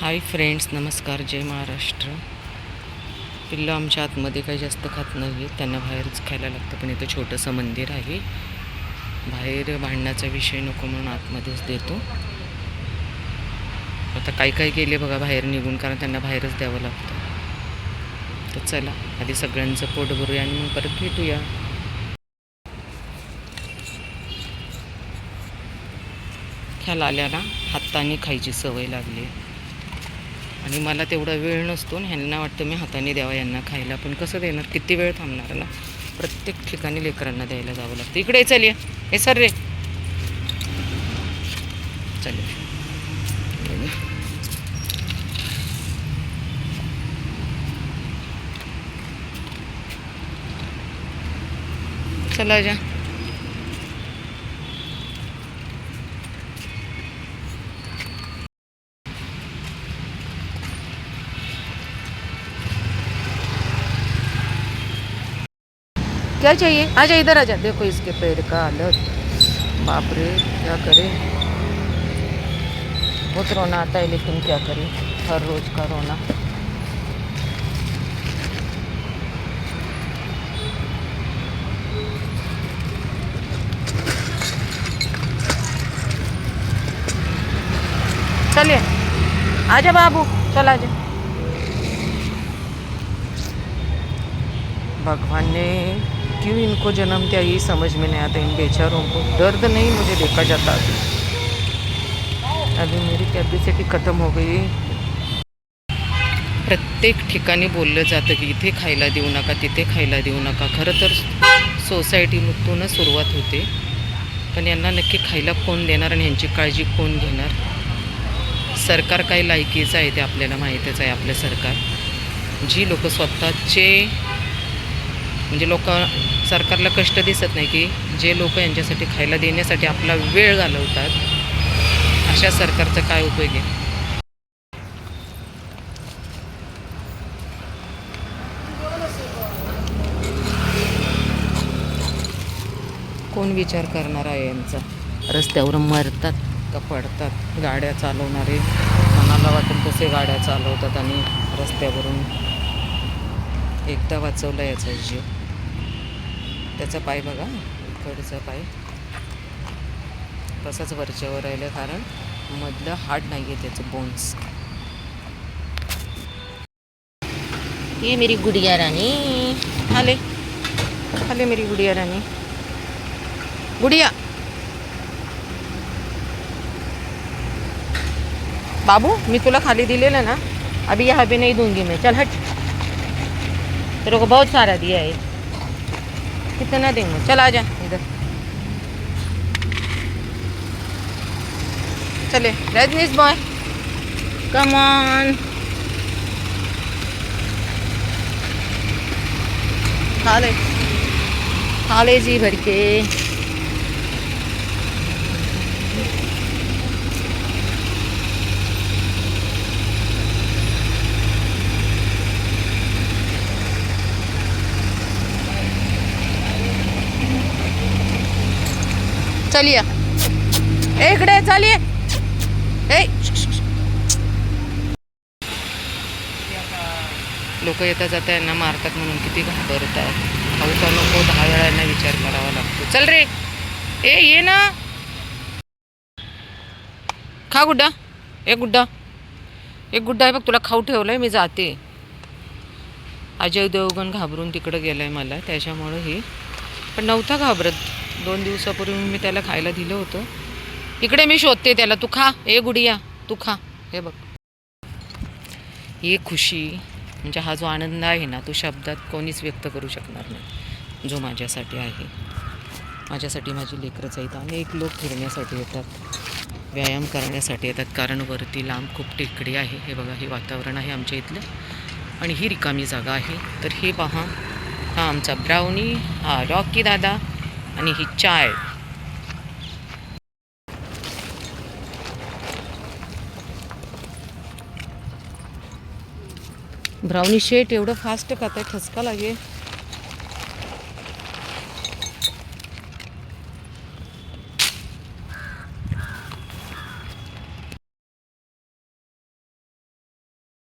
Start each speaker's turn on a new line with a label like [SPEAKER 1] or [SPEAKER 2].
[SPEAKER 1] Hi friends नमस्कार जय महाराष्ट्र. पिल्लं आमच्या आतमध्ये काही जास्त खात नाही आहेत त्यांना बाहेरच खायला लागतं पण इथं छोटंसं मंदिर आहे. बाहेर भांडण्याचा विषय नको म्हणून आतमध्येच देतो. आता काही काही केले बघा बाहेर निघून कारण त्यांना बाहेरच द्यावं लागतं. तर चला आधी सगळ्यांचं पोट भरूया आणि मग परत भेटूया. ह्या लाल्याला हाताने खायची सवय लागली आहे आणि मला तेवढा वेळ नसतो आणि ह्यांना वाटतं मी हाताने द्यावा यांना खायला. पण कसं देणार? किती वेळ थांबणार ना? प्रत्येक ठिकाणी लेकरांना द्यायला जावं लागतं. इकडे चल ये. हे सर रे. चालेल चला जा. क्या चाहिए? आजा इधर आजा देखो इसके पैर का हालत। बाप रे, क्या करे? बहुत रोना आता है, लेकिन क्या करें? हर रोज का रोना। चलिए। आ जा बाबू, चल आ जा। भगवान ने क्यों इनको जन्म दिया ये समझ में नहीं आता? इन बेचारों को दर्द नहीं मुझे देखा जाता। अभी अभी मेरी कैपेसिटी खतम हो गई। प्रत्येक ठिकाणी बोललं जातं की इथे खायला देऊ नका तिथे खायला देऊ नका. खरं तर सोसायटीमधूनच सुरुवात होते. पण यांना नक्की खायला कोण देणार आणि यांची काळजी कोण घेणार? सरकार काय लायकीचं आहे ते आपल्याला माहीतच आहे आपलं सरकार. जी लोक स्वतःचे म्हणजे लोक सरकारला कष्ट दिसत नाही की जे लोक यांच्यासाठी खायला देण्यासाठी आपला वेळ घालवतात अशा सरकारचा काय उपयोग आहे? कोण विचार करणार आहे यांचा? रस्त्यावर मरतात का पडतात? गाड्या चालवणारे. मनाला वाटेल तसे गाड्या चालवतात आणि रस्त्यावरून एकदा वाचवला याचा जीव. त्याचा पाय बघा. इकडचा पाय. तसाच वरच्यावर राहिलं कारण मधलं हाड नाही आहे त्याचं बोन्स ये मेरी गुडिया राणी. आले आले मेरी गुडिया राणी. गुडिया. बाबू मी तुला खाली दिलेलं ना अभी या अभी नहीं दूंगी मैं. चल हट. तेरे को बहुत सारा दिया है. कितना देंगे? चल आ जाए इधर। चले रजनीश बॉय। कम ऑन खा ले। खा ले जी भर के। चलिए। ए इकडे चालिये ए लोक येता जाता यांना मारतात म्हणून किती घाबरत आहे खाऊचा नको दहा वेळा विचार करावा लागतो. चल रे. ए ये ना. खा गुड्डा. एक गुड्डा. एक गुड्डा आहे बघ तुला खाऊ ठेवलं आहे मी जाते. अजय देवगण घाबरून तिकडं गेलं आहे मला त्याच्यामुळं हे. पण नव्हता घाबरत. दोन दिवसापूर्वी मी त्याला खायला दिलं होतं. इकडे मी शोधते त्याला. तू खा. ए गुडिया. तू खा. हे बघ. ही खुशी. म्हणजे हा जो आनंद आहे ना तो शब्दात कोणीच व्यक्त करू शकणार नाही. जो माझ्यासाठी आहे. माझ्यासाठी माझी लेकरंच आहेत अनेक लोक फिरण्यासाठी येतात. व्यायाम करण्यासाठी येतात. कारण वरती लांब खूप टेकडी आहे. हे बघा हे वातावरण आहे आमच्या इथलं. आणि ही रिकामी जागा आहे. तर हे पहा. हा आमचा ब्राउनी. हा रॉकी दादा. आणि ही चाय. ब्राउनी शेट एवढं फास्ट खात आहे ठसका लागे.